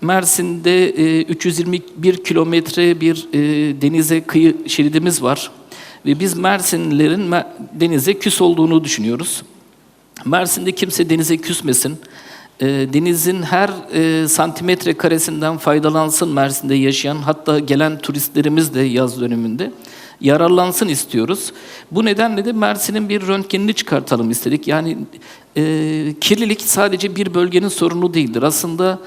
Mersin'de e, 321 kilometre bir e, denize kıyı şeridimiz var. Ve biz Mersinlilerin me- denize küs olduğunu düşünüyoruz. Mersin'de kimse denize küsmesin. E, denizin her e, santimetre karesinden faydalansın Mersin'de yaşayan hatta gelen turistlerimiz de yaz döneminde yararlansın istiyoruz. Bu nedenle de Mersin'in bir röntgenini çıkartalım istedik. Yani e, kirlilik sadece bir bölgenin sorunu değildir. Aslında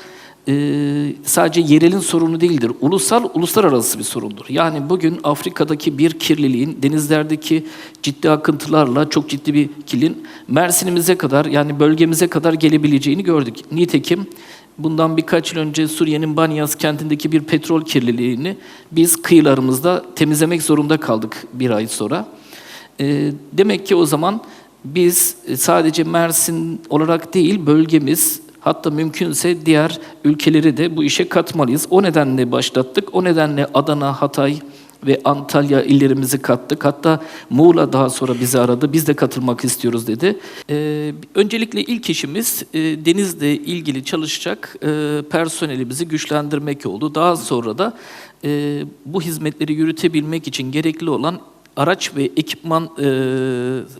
e, sadece yerelin sorunu değildir. Ulusal, uluslararası bir sorundur. Yani bugün Afrika'daki bir kirliliğin, denizlerdeki ciddi akıntılarla çok ciddi bir kirliliğin Mersin'imize kadar yani bölgemize kadar gelebileceğini gördük. Nitekim bundan birkaç yıl önce Suriye'nin Banyas kentindeki bir petrol kirliliğini biz kıyılarımızda temizlemek zorunda kaldık bir ay sonra. E, demek ki o zaman biz sadece Mersin olarak değil bölgemiz hatta mümkünse diğer ülkeleri de bu işe katmalıyız. O nedenle başlattık. O nedenle Adana, Hatay ve Antalya illerimizi kattık. Hatta Muğla daha sonra bizi aradı. Biz de katılmak istiyoruz dedi. Ee, öncelikle ilk işimiz e, denizle ilgili çalışacak e, personelimizi güçlendirmek oldu. Daha sonra da e, bu hizmetleri yürütebilmek için gerekli olan araç ve ekipman e,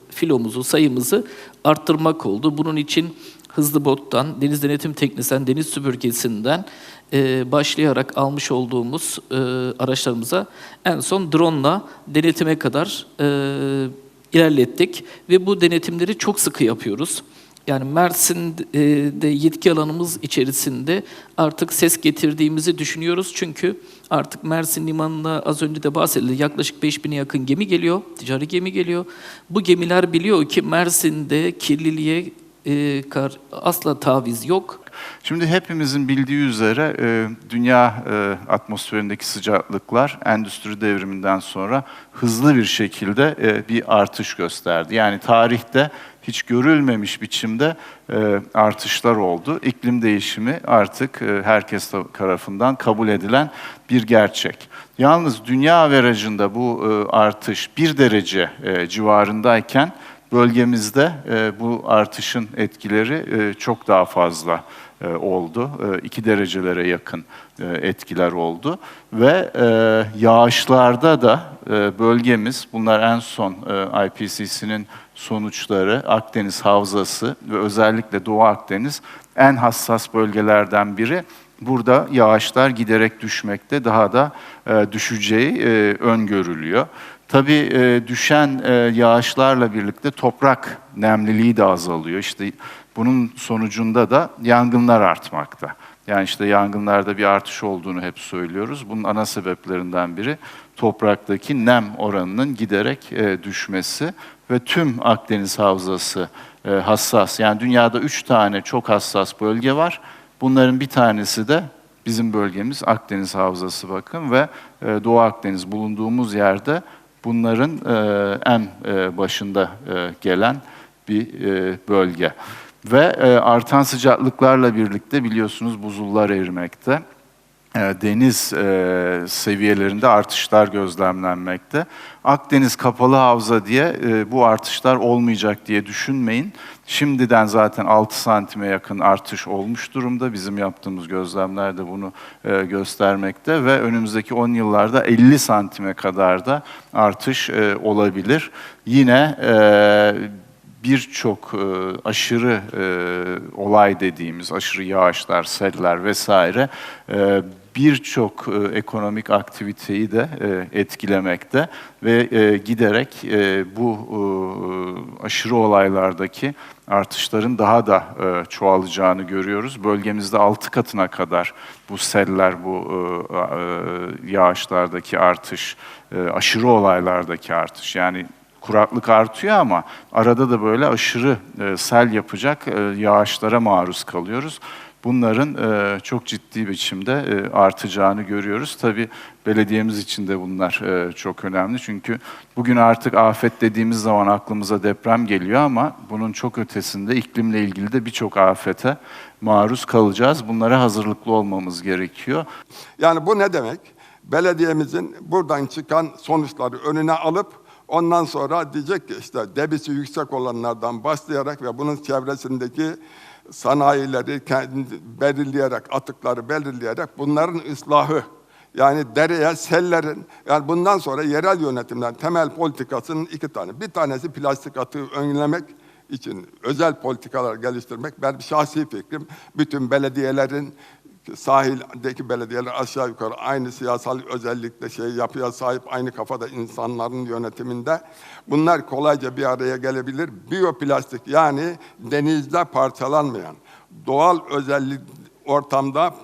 filomuzu, sayımızı arttırmak oldu. Bunun için hızlı bottan, deniz denetim teknisinden, deniz süpürgesinden e, başlayarak almış olduğumuz e, araçlarımıza en son drone'la denetime kadar e, ilerlettik ve bu denetimleri çok sıkı yapıyoruz. Yani Mersin'de yetki alanımız içerisinde artık ses getirdiğimizi düşünüyoruz. Çünkü artık Mersin Limanı'na az önce de bahsedildi. Yaklaşık 5000'e yakın gemi geliyor, ticari gemi geliyor. Bu gemiler biliyor ki Mersin'de kirliliğe e, kar, asla taviz yok. Şimdi hepimizin bildiği üzere e, dünya e, atmosferindeki sıcaklıklar endüstri devriminden sonra hızlı bir şekilde e, bir artış gösterdi. Yani tarihte hiç görülmemiş biçimde e, artışlar oldu. İklim değişimi artık e, herkes tarafından kabul edilen bir gerçek. Yalnız dünya averajında bu e, artış bir derece e, civarındayken bölgemizde e, bu artışın etkileri e, çok daha fazla e, oldu. 2 derecelere yakın etkiler oldu. Ve yağışlarda da e, bölgemiz, bunlar en son e, IPCC'nin sonuçları, Akdeniz Havzası ve özellikle Doğu Akdeniz en hassas bölgelerden biri. Burada yağışlar giderek düşmekte, daha da düşeceği öngörülüyor. Tabii e, düşen e, yağışlarla birlikte toprak nemliliği de azalıyor. İşte bunun sonucunda da yangınlar artmakta. Yani işte yangınlarda bir artış olduğunu hep söylüyoruz. Bunun ana sebeplerinden biri topraktaki nem oranının giderek e, düşmesi ve tüm Akdeniz Havzası e, hassas. Yani dünyada üç tane çok hassas bölge var. Bunların bir tanesi de bizim bölgemiz Akdeniz Havzası bakın ve e, Doğu Akdeniz bulunduğumuz yerde bunların e, en e, başında e, gelen bir bölge. Ve artan sıcaklıklarla birlikte biliyorsunuz buzullar erimekte. E, deniz e, seviyelerinde artışlar gözlemlenmekte. Akdeniz kapalı havza diye e, bu artışlar olmayacak diye düşünmeyin. Şimdiden zaten 6 santime yakın artış olmuş durumda. Bizim yaptığımız gözlemler de bunu göstermekte ve önümüzdeki 10 yıllarda 50 santime kadar da artış olabilir. Yine birçok aşırı olay dediğimiz aşırı yağışlar, seller vesaire birçok e, ekonomik aktiviteyi de e, etkilemekte ve e, giderek e, bu aşırı olaylardaki artışların daha da çoğalacağını görüyoruz. Bölgemizde altı katına kadar bu seller, bu yağışlardaki artış, aşırı olaylardaki artış yani kuraklık artıyor ama arada da böyle aşırı sel yapacak yağışlara maruz kalıyoruz. Bunların e, çok ciddi biçimde e, artacağını görüyoruz. Tabii belediyemiz için de bunlar e, çok önemli. Çünkü bugün artık afet dediğimiz zaman aklımıza deprem geliyor ama bunun çok ötesinde iklimle ilgili de birçok afete maruz kalacağız. Bunlara hazırlıklı olmamız gerekiyor. Yani bu ne demek? Belediyemizin buradan çıkan sonuçları önüne alıp ondan sonra diyecek ki işte debisi yüksek olanlardan başlayarak ve bunun çevresindeki sanayileri kendi belirleyerek, atıkları belirleyerek bunların ıslahı yani dereye, sellerin, yani bundan sonra yerel yönetimden temel politikasının iki tane. Bir tanesi plastik atığı önlemek için özel politikalar geliştirmek. Ben şahsi fikrim bütün belediyelerin sahildeki belediyeler aşağı yukarı aynı siyasal özellikle şey yapıya sahip aynı kafada insanların yönetiminde bunlar kolayca bir araya gelebilir. Biyoplastik yani denizde parçalanmayan doğal özellik ortamda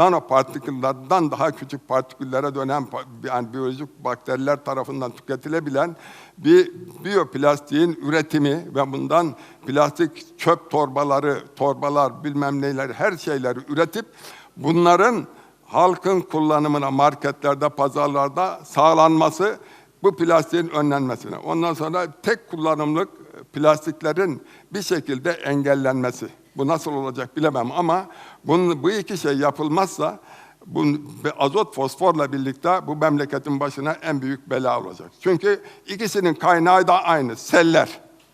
nanopartiküllerden daha küçük partiküllere dönen yani biyolojik bakteriler tarafından tüketilebilen bir biyoplastiğin üretimi ve bundan plastik çöp torbaları, torbalar bilmem neler her şeyleri üretip bunların halkın kullanımına marketlerde, pazarlarda sağlanması bu plastiğin önlenmesine. Ondan sonra tek kullanımlık plastiklerin bir şekilde engellenmesi. Bu nasıl olacak bilemem ama bunun, bu iki şey yapılmazsa bu azot fosforla birlikte bu memleketin başına en büyük bela olacak. Çünkü ikisinin kaynağı da aynı, seller.